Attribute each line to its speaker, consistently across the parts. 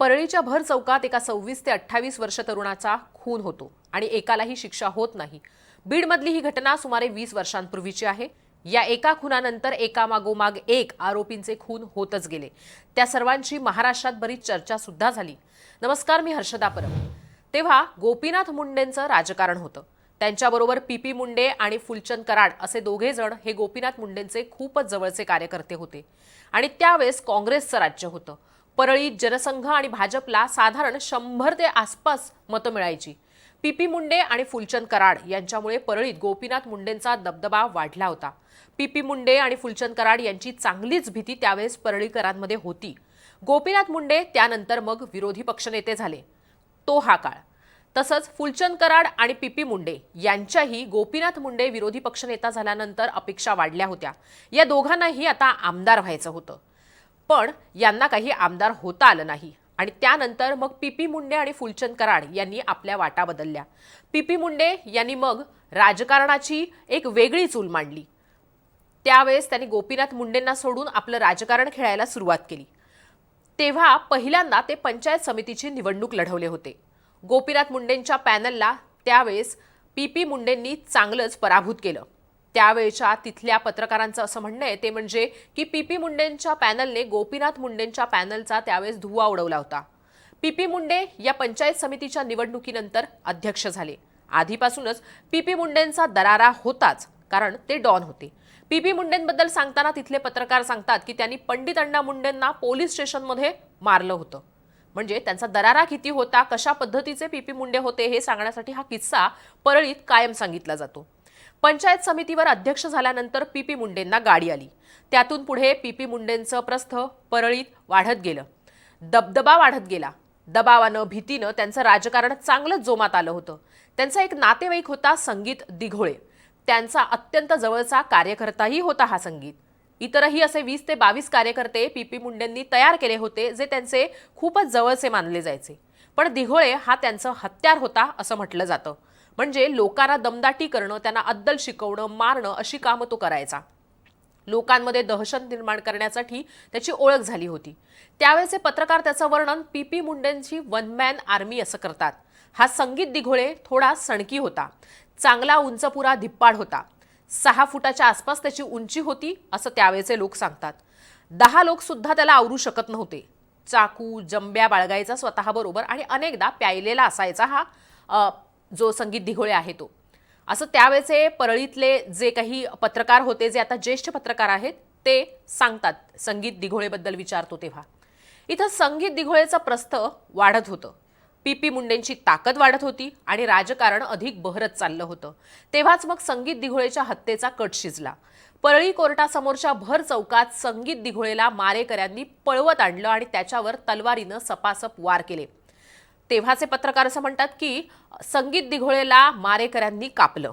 Speaker 1: परळीच्या भर चौकात एका सव्वीस ते अठ्ठावीस वर्ष तरुणाचा खून होतो आणि एकालाही शिक्षा होत नाही. बीडमधली ही घटना सुमारे वीस वर्षांपूर्वीची आहे. या एका खुनानंतर एका मागोमाग एक आरोपींचे खून होतच गेले. त्या सर्वांची महाराष्ट्रात बरीच चर्चा सुद्धा झाली. नमस्कार मी हर्षदा परब. तेव्हा गोपीनाथ मुंडेंचं राजकारण होतं. त्यांच्याबरोबर पी पी मुंडे आणि फुलचंद कराड असे दोघे जण हे गोपीनाथ मुंडेंचे खूपच जवळचे कार्यकर्ते होते. आणि त्यावेळेस काँग्रेसचं राज्य होतं. परळीत जनसंघ आणि भाजपला साधारण शंभर ते आसपास मतं मिळायची. पी पी मुंडे आणि फुलचंद कराड यांच्यामुळे परळीत गोपीनाथ मुंडेंचा दबदबा वाढला होता. पी पी मुंडे आणि फुलचंद कराड यांची चांगलीच भीती त्यावेळेस परळीकरांमध्ये होती. गोपीनाथ मुंडे त्यानंतर मग विरोधी पक्षनेते झाले. तो हा काळ. तसंच फुलचंद कराड आणि पी पी मुंडे यांच्याही गोपीनाथ मुंडे विरोधी पक्षनेता झाल्यानंतर अपेक्षा वाढल्या होत्या. या दोघांनाही आता आमदार व्हायचं होतं. पण यांना काही आमदार होता आलं नाही. आणि त्यानंतर मग पी पी मुंडे आणि फुलचंद कराड यांनी आपल्या वाटा बदलल्या. पी पी मुंडे यांनी मग राजकारणाची एक वेगळी चूल मांडली. त्यावेळेस त्यांनी गोपीनाथ मुंडेंना सोडून आपलं राजकारण खेळायला सुरुवात केली. तेव्हा पहिल्यांदा ते पंचायत समितीची निवडणूक लढवले होते. गोपीनाथ मुंडेंच्या पॅनलला त्यावेळेस पी पी मुंडेंनी चांगलंच पराभूत केलं. त्यावेळच्या तिथल्या पत्रकारांचं असं म्हणणं आहे ते म्हणजे की पी पी मुंडेंच्या पॅनलने गोपीनाथ मुंडेंच्या पॅनलचा त्यावेळेस धुवा उडवला होता. पी पी मुंडे या पंचायत समितीच्या निवडणुकीनंतर अध्यक्ष झाले. आधीपासूनच पी पी मुंडेंचा दरारा होताच कारण ते डॉन होते. पी पी मुंडेंबद्दल सांगताना तिथले पत्रकार सांगतात की त्यांनी पंडित अण्णा मुंडेंना पोलीस स्टेशनमध्ये मारलं होतं. म्हणजे त्यांचा दरारा किती होता कशा पद्धतीचे पी पी मुंडे होते हे सांगण्यासाठी हा किस्सा परळीत कायम सांगितला जातो. पंचायत समितीवर अध्यक्ष झाल्यानंतर पी पी मुंडेंना गाडी आली. त्यातून पुढे पी पी मुंडेंचं प्रस्थ परळीत वाढत गेलं. दबदबा वाढत गेला. दबावानं भीतीनं त्यांचं राजकारण चांगलंच जोमात आलं होतं. त्यांचा एक नातेवाईक होता संगीत दिघोळे. त्यांचा अत्यंत जवळचा कार्यकर्ताही होता हा संगीत. इतरही असे वीस ते बावीस कार्यकर्ते पी पी मुंडेंनी तयार केले होते जे त्यांचे खूपच जवळचे मानले जायचे. पण दिघोळे हा त्यांचं हत्यार होता असं म्हटलं जातं. म्हणजे लोकांना दमदाटी करणं त्यांना अद्दल शिकवणं मारणं अशी कामं तो करायचा. लोकांमध्ये दहशत निर्माण करण्यासाठी त्याची ओळख झाली होती. त्यावेळेचे पत्रकार त्याचं वर्णन पी पी मुंडेंची वन मॅन आर्मी असं करतात. हा संगीत दिघोळे थोडा सणकी होता. चांगला उंचपुरा धिप्पाड होता. सहा फुटाच्या आसपास त्याची उंची होती असं त्यावेळेचे लोक सांगतात. दहा लोकसुद्धा त्याला आवरू शकत नव्हते. चाकू जंब्या बाळगायचा स्वतःबरोबर आणि अनेकदा प्यायलेला असायचा हा जो संगीत दिघोळे आहे तो. असं त्यावेळेचे परळीतले जे काही पत्रकार होते जे आता ज्येष्ठ पत्रकार आहेत ते सांगतात संगीत दिघोळेबद्दल विचारतो तेव्हा. इथं संगीत दिघोळेचं प्रस्थ वाढत होतं. पी पी मुंडेंची ताकद वाढत होती आणि राजकारण अधिक बहरत चाललं होतं. तेव्हाच मग संगीत दिघोळेच्या हत्येचा कट शिजला. परळी कोर्टासमोरच्या भर चौकात संगीत दिघोळेला मारेकऱ्यांनी पळवत आणलं आणि त्याच्यावर तलवारीनं सपासप वार केले. तेव्हाचे पत्रकार असं म्हणतात की संगीत दिघोळेला मारेकऱ्यांनी कापलं.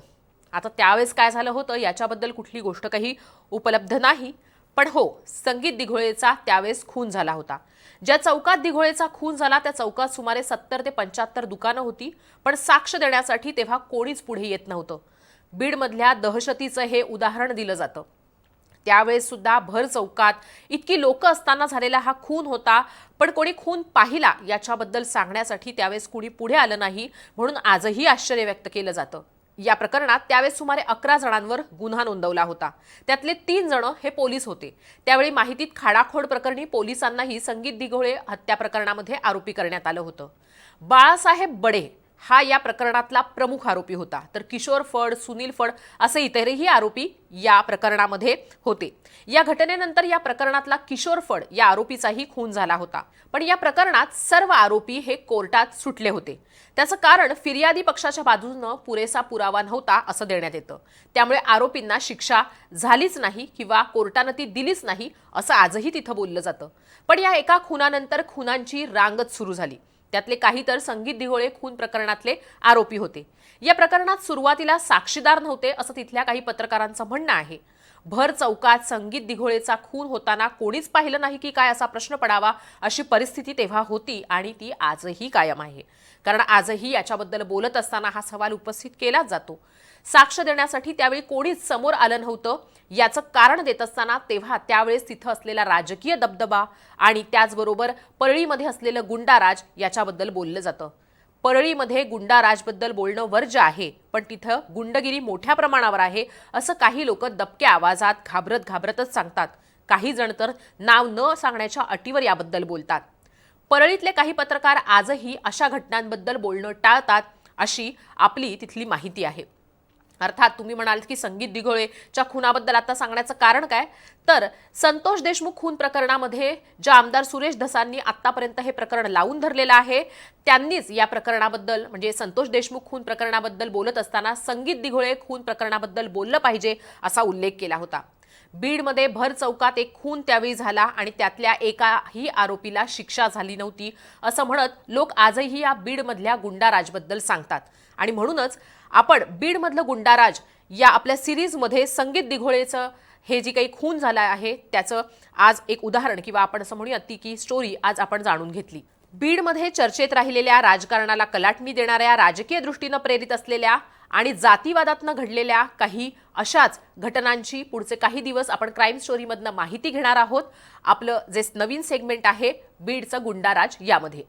Speaker 1: आता त्यावेळेस काय झालं होतं याच्याबद्दल कुठली गोष्ट काही उपलब्ध नाही. पण हो संगीत दिघोळेचा त्यावेळेस खून झाला होता. ज्या चौकात दिघोळेचा खून झाला त्या चौकात सुमारे सत्तर ते पंच्याहत्तर दुकानं होती. पण साक्ष देण्यासाठी तेव्हा कोणीच पुढे येत नव्हतं. बीडमधल्या दहशतीचं हे उदाहरण दिलं जातं. त्यावेळेस सुद्धा भर चौकात इतकी लोक असताना झालेला हा खून होता. पण कोणी खून पाहिला याच्याबद्दल सांगण्यासाठी त्यावेळेस कुणी पुढे आलं नाही म्हणून आजही आश्चर्य व्यक्त केलं जातं. या प्रकरणात त्यावेळेस सुमारे अकरा जणांवर गुन्हा नोंदवला होता. त्यातले तीन जण हे पोलीस होते. त्यावेळी माहितीत खाडाखोड प्रकरणी पोलिसांनाही संगीत दिघोळे हत्या प्रकरणामध्ये आरोपी करण्यात आलं होतं. बाळासाहेब बडे हा या प्रकरणातला प्रमुख आरोपी होता. तर किशोर फड सुनील फड असे इतरही आरोपी या प्रकरणामध्ये होते. या घटनेनंतर या प्रकरणातला किशोर फड या आरोपीचाही खून झाला होता. पण या प्रकरणात सर्व आरोपी हे कोर्टात सुटले होते. त्याचं कारण फिर्यादी पक्षाच्या बाजूनं पुरेसा पुरावा नव्हता असं देण्यात येतं. त्यामुळे आरोपींना शिक्षा झालीच नाही किंवा कोर्टानं ती दिलीच नाही असं आजही तिथं बोललं जातं. पण या एका खुनानंतर खुनांची रांगच सुरू झाली. त्यातले काही तर संगीत दिघोळे खून प्रकरणातले आरोपी होते. या प्रकरणात सुरुवातीला साक्षीदार नव्हते असं तिथल्या काही पत्रकारांचं म्हणणं आहे. भर चौकात संगीत दिघोळेचा खून होताना कोणीच पाहिलं नाही की काय असा प्रश्न पडावा अशी परिस्थिती तेव्हा होती आणि ती आजही कायम आहे. कारण आजही याच्याबद्दल बोलत असताना हा सवाल उपस्थित केलाच जातो. साक्ष देण्यासाठी त्यावेळी कोणीच समोर आलं नव्हतं. याचं कारण देत असताना तेव्हा त्यावेळेस तिथं असलेला राजकीय दबदबा आणि त्याचबरोबर परळीमध्ये असलेलं गुंडाराज याच्याबद्दल बोललं जातं. परळीमध्ये गुंडाराजबद्दल बोलणं वर्ज्य आहे पण तिथं गुंडगिरी मोठ्या प्रमाणावर आहे असं काही लोक दबक्या आवाजात घाबरत घाबरतच सांगतात. काही जण तर नाव न सांगण्याच्या अटीवर याबद्दल बोलतात. परळीतले काही पत्रकार आजही अशा घटनांबद्दल बोलणं टाळतात अशी आपली तिथली माहिती आहे. अर्थात तुम्ही म्हणाल की संगीत दिघोळेच्या खुनाबद्दल आता सांगण्याचं कारण काय? तर संतोष देशमुख खून प्रकरणामध्ये ज्या आमदार सुरेश धसांनी आतापर्यंत हे प्रकरण लावून धरलेलं आहे त्यांनीच या प्रकरणाबद्दल म्हणजे संतोष देशमुख खून प्रकरणाबद्दल बोलत असताना संगीत दिघोळे खून प्रकरणाबद्दल बोललं पाहिजे असा उल्लेख केला होता. बीडमध्ये भर चौकात एक खून त्यावेळी झाला आणि त्यातल्या एकाही आरोपीला शिक्षा झाली नव्हती असं म्हणत लोक आजही या बीडमधल्या गुंडाराजबद्दल सांगतात. आणि म्हणूनच आपण बीडमधलं गुंडाराज या आपल्या सिरीजमध्ये संगीत दिघोळेचं हे जी काही खून झालं आहे त्याचं आज एक उदाहरण किंवा आपण असं म्हणूयात ती की स्टोरी आज आपण जाणून घेतली. बीडमध्ये चर्चेत राहिलेल्या राजकारणाला कलाटणी देणाऱ्या राजकीय दृष्टीनं प्रेरित असलेल्या आणि जातीवादातनं घडलेल्या काही अशाच घटनांची पुढचे काही दिवस आपण क्राईम स्टोरीमधनं माहिती घेणार आहोत. आपलं जे नवीन सेगमेंट आहे बीडचं गुंडाराज यामध्ये.